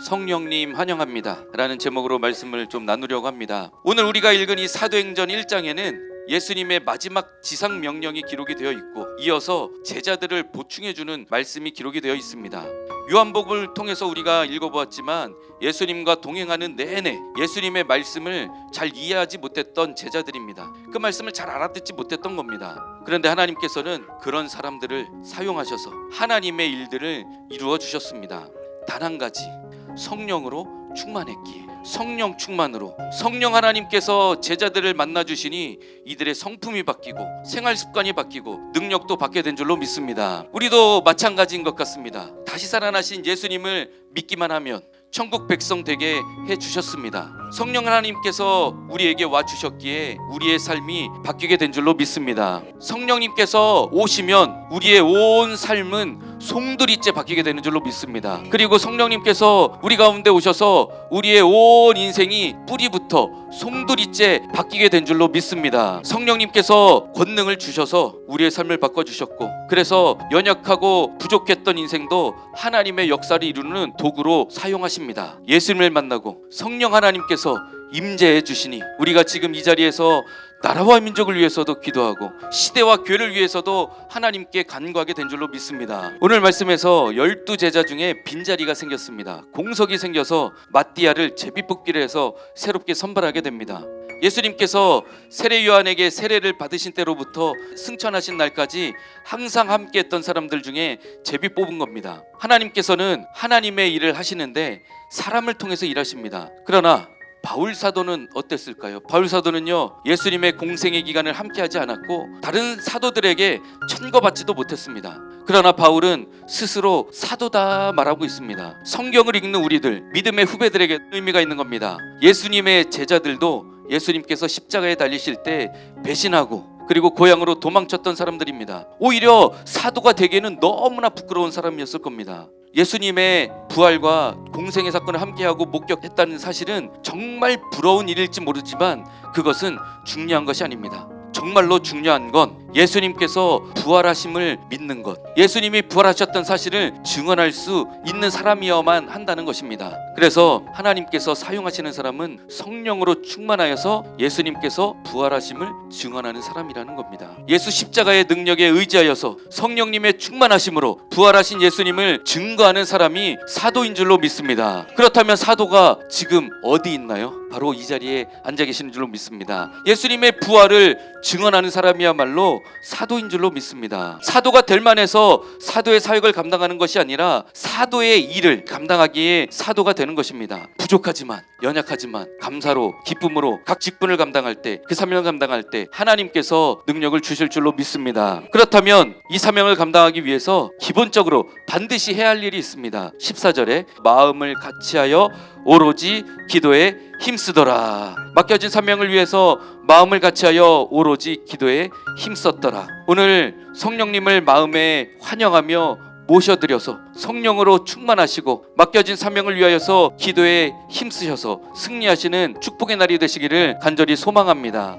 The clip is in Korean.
성령님 환영합니다. 라는 제목으로 말씀을 좀 나누려고 합니다. 오늘 우리가 읽은 이 사도행전 1장에는 예수님의 마지막 지상 명령이 기록이 되어 있고 이어서 제자들을 보충해 주는 말씀이 기록이 되어 있습니다. 요한복음을 통해서 우리가 읽어보았지만 예수님과 동행하는 내내 예수님의 말씀을 잘 이해하지 못했던 제자들입니다. 그 말씀을 잘 알아듣지 못했던 겁니다. 그런데 하나님께서는 그런 사람들을 사용하셔서 하나님의 일들을 이루어 주셨습니다. 단 한 가지 성령으로 충만했기에 성령 충만으로 성령 하나님께서 제자들을 만나 주시니 이들의 성품이 바뀌고 생활 습관이 바뀌고 능력도 받게 된 줄로 믿습니다. 우리도 마찬가지인 것 같습니다. 다시 살아나신 예수님을 믿기만 하면 천국 백성 되게 해 주셨습니다. 성령 하나님께서 우리에게 와 주셨기에 우리의 삶이 바뀌게 된 줄로 믿습니다. 성령님께서 오시면 우리의 온 삶은 송두리째 바뀌게 되는 줄로 믿습니다. 그리고 성령님께서 우리 가운데 오셔서 우리의 온 인생이 뿌리부터 송두리째 바뀌게 된 줄로 믿습니다. 성령님께서 권능을 주셔서 우리의 삶을 바꿔 주셨고 그래서 연약하고 부족했던 인생도 하나님의 역사를 이루는 도구로 사용하십니다. 예수님을 만나고 성령 하나님께서 임재해 주시니 우리가 지금 이 자리에서 나라와 민족을 위해서도 기도하고 시대와 교회를 위해서도 하나님께 간구하게 된 줄로 믿습니다. 오늘 말씀에서 열두 제자 중에 빈자리가 생겼습니다. 공석이 생겨서 마띠아를 제비뽑기를 해서 새롭게 선발하게 됩니다. 예수님께서 세례 요한에게 세례를 받으신 때로부터 승천하신 날까지 항상 함께 했던 사람들 중에 제비 뽑은 겁니다. 하나님께서는 하나님의 일을 하시는데 사람을 통해서 일하십니다. 그러나 바울 사도는 어땠을까요? 바울 사도는요 예수님의 공생의 기간을 함께하지 않았고 다른 사도들에게 천거받지도 못했습니다. 그러나 바울은 스스로 사도다 말하고 있습니다. 성경을 읽는 우리들 믿음의 후배들에게 의미가 있는 겁니다. 예수님의 제자들도 예수님께서 십자가에 달리실 때 배신하고 그리고 고향으로 도망쳤던 사람들입니다. 오히려 사도가 되기에는 너무나 부끄러운 사람이었을 겁니다. 예수님의 부활과 공생의 사건을 함께하고 목격했다는 사실은 정말 부러운 일일지 모르지만 그것은 중요한 것이 아닙니다. 정말로 중요한 건 예수님께서 부활하심을 믿는 것. 예수님이 부활하셨던 사실을 증언할 수 있는 사람이어만 한다는 것입니다. 그래서 하나님께서 사용하시는 사람은 성령으로 충만하여서 예수님께서 부활하심을 증언하는 사람이라는 겁니다. 예수 십자가의 능력에 의지하여서 성령님의 충만하심으로 부활하신 예수님을 증거하는 사람이 사도인 줄로 믿습니다. 그렇다면 사도가 지금 어디 있나요? 바로 이 자리에 앉아 계시는 줄로 믿습니다. 예수님의 부활을 증언하는 사람이야말로 사도인 줄로 믿습니다. 사도가 될 만해서 사도의 사역을 감당하는 것이 아니라 사도의 일을 감당하기에 사도가 되는 것입니다. 부족하지만 연약하지만 감사로 기쁨으로 각 직분을 감당할 때 그 사명을 감당할 때 하나님께서 능력을 주실 줄로 믿습니다. 그렇다면 이 사명을 감당하기 위해서 기본적으로 반드시 해야 할 일이 있습니다. 14절에 마음을 같이하여 오로지 기도에 힘쓰더라. 맡겨진 사명을 위해서 마음을 같이하여 오로지 기도에 힘썼더라. 오늘 성령님을 마음에 환영하며 모셔드려서 성령으로 충만하시고 맡겨진 사명을 위하여서 기도에 힘쓰셔서 승리하시는 축복의 날이 되시기를 간절히 소망합니다.